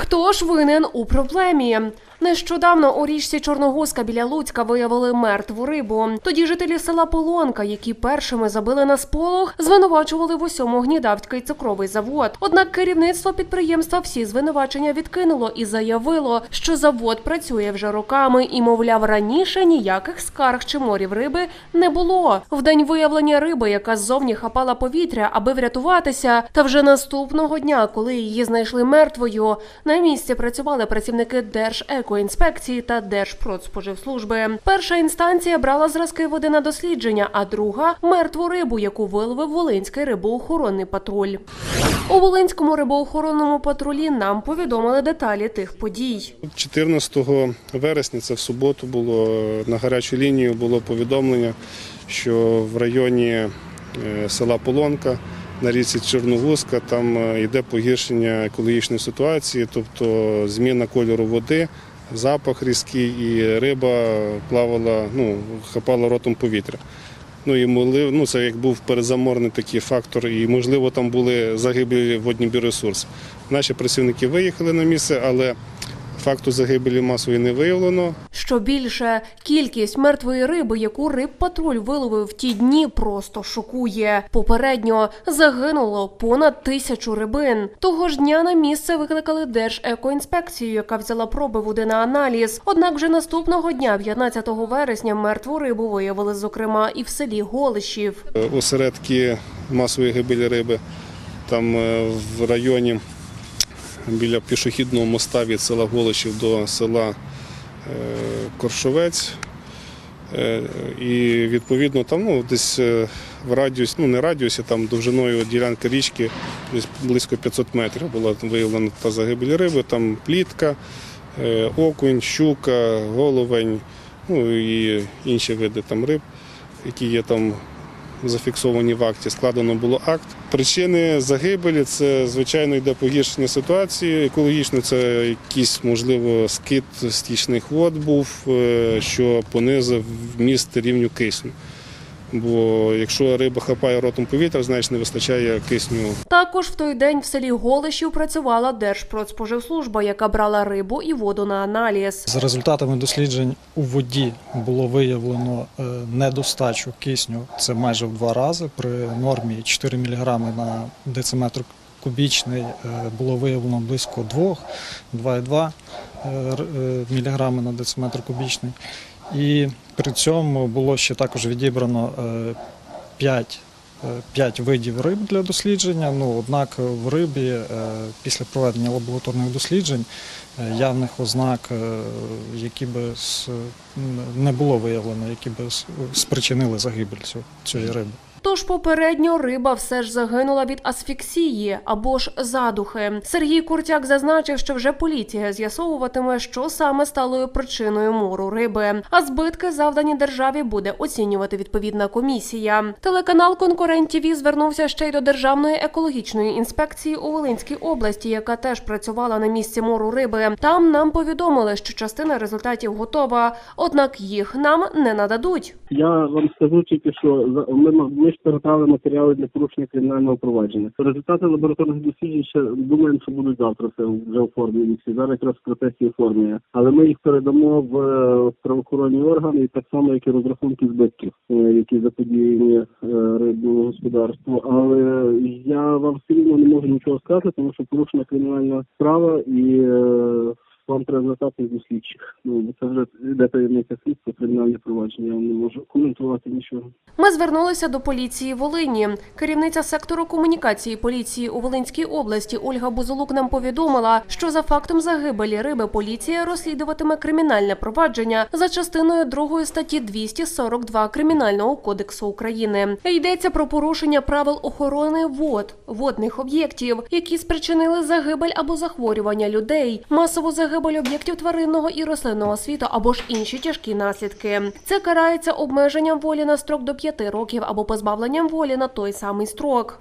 Хто ж винен у проблемі? Нещодавно у річці Чорногузка біля Луцька виявили мертву рибу. Тоді жителі села Полонка, які першими забили на сполох, звинувачували в усьому гнідавський цукровий завод. Однак керівництво підприємства всі звинувачення відкинуло і заявило, що завод працює вже роками і, мовляв, раніше ніяких скарг чи морів риби не було. В день виявлення риби, яка ззовні хапала повітря, аби врятуватися, та вже наступного дня, коли її знайшли мертвою, на місці працювали працівники Держекоінспекції та Держпродспоживслужби. Перша інстанція брала зразки води на дослідження, а друга мертву рибу, яку виловив Волинський рибоохоронний патруль. У Волинському рибоохоронному патрулі нам повідомили деталі тих подій. 14 вересня, це в суботу було на гарячу лінію було повідомлення, що в районі е, села Полонка на річці Чорногузка там е, йде погіршення екологічної ситуації, тобто зміна кольору води, запах різкий, і риба плавала, ну, хапала ротом повітря. Ну і могли, ну це як був перезаморний такий фактор, і можливо там були загибелі водні біоресурси. Наші працівники виїхали на місце, але факту загибелі масової не виявлено. Що більше, кількість мертвої риби, яку рибпатруль виловив в ті дні, просто шокує. Попередньо загинуло понад тисячу рибин. Того ж дня на місце викликали Держекоінспекцію, яка взяла проби води на аналіз. Однак вже наступного дня, 15 вересня, мертву рибу виявили, зокрема, і в селі Голишів. Е, Осередки масової гибелі риби там е, в районі біля пішохідного моста від села Голишів до села Коршовець. Е, І відповідно там ну, десь е, в радіусі, ну не радіусі, там довжиною ділянки річки десь близько 500 метрів була виявлена та загибель риби, там плітка, е, окунь, щука, головень, ну і інші види там риб, які є там зафіксовані в акті. Складено було акт. Причини загибелі це звичайно йде погіршення ситуації. Екологічно це якийсь можливо скид стічних вод був, е, що понизив вміст рівню кисню. Бо якщо риба хапає ротом повітря, значить не вистачає кисню Також в той день в селі Голишів працювала Держпродспоживслужба, яка брала рибу і воду на аналіз. За результатами досліджень у воді було виявлено е, недостачу кисню. Це майже в два рази. При нормі 4 мг на дециметр кубічний е, було виявлено близько 2, 2,2 мг на дециметр кубічний. І при цьому було ще також відібрано 5 П'ять видів риб для дослідження. Ну, однак в рибі е, після проведення лабораторних досліджень е, явних ознак, е, які би не було виявлено, які би спричинили загибель цієї риби. Тож попередньо риба все ж загинула від асфіксії або ж задухи. Сергій Куртяк зазначив, що вже поліція з'ясовуватиме, що саме стало причиною мору риби. А збитки, завдані державі, буде оцінювати відповідна комісія. Телеканал Конкурент ТІВІ звернувся ще й до Державної екологічної інспекції у Волинській області, яка теж працювала на місці мору риби. Там нам повідомили, що частина результатів готова, однак їх нам не нададуть. Я вам скажу тільки, що ми, ми передали матеріали для порушення кримінального провадження. Результати лабораторних досліджень ще думаємо, що будуть завтра все вже оформлені. Всі зараз якраз в процесі оформлення. Але ми їх передамо в е, правоохоронні органи, так само, як і розрахунки збитків, е, які заподіяні е, рибному господарству. Але я вам все рівно не можу нічого сказати, тому що порушена кримінальна справа і. Вам треба звертатись до слідчих. Ну це вже йде таємниця слідства, кримінальне провадження. Я не можу коментувати нічого. Ми звернулися до поліції Волині. Керівниця сектору комунікації поліції у Волинській області Ольга Бузолук нам повідомила, що за фактом загибелі риби поліція розслідуватиме кримінальне провадження за частиною 2 статті 242 Кримінального кодексу України. Йдеться про порушення правил охорони вод, водних об'єктів, які спричинили загибель або захворювання людей, масову загибель об'єктів тваринного і рослинного світу або ж інші тяжкі наслідки. Це карається обмеженням волі на строк до 5 років або позбавленням волі на той самий строк.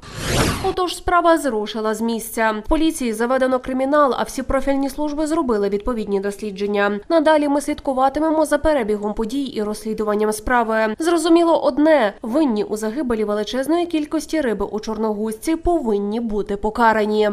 Отож, справа зрушила з місця. Поліції заведено кримінал, а всі профільні служби зробили відповідні дослідження. Надалі ми слідкуватимемо за перебігом подій і розслідуванням справи. Зрозуміло одне: винні у загибелі величезної кількості риби у Чорногузці повинні бути покарані.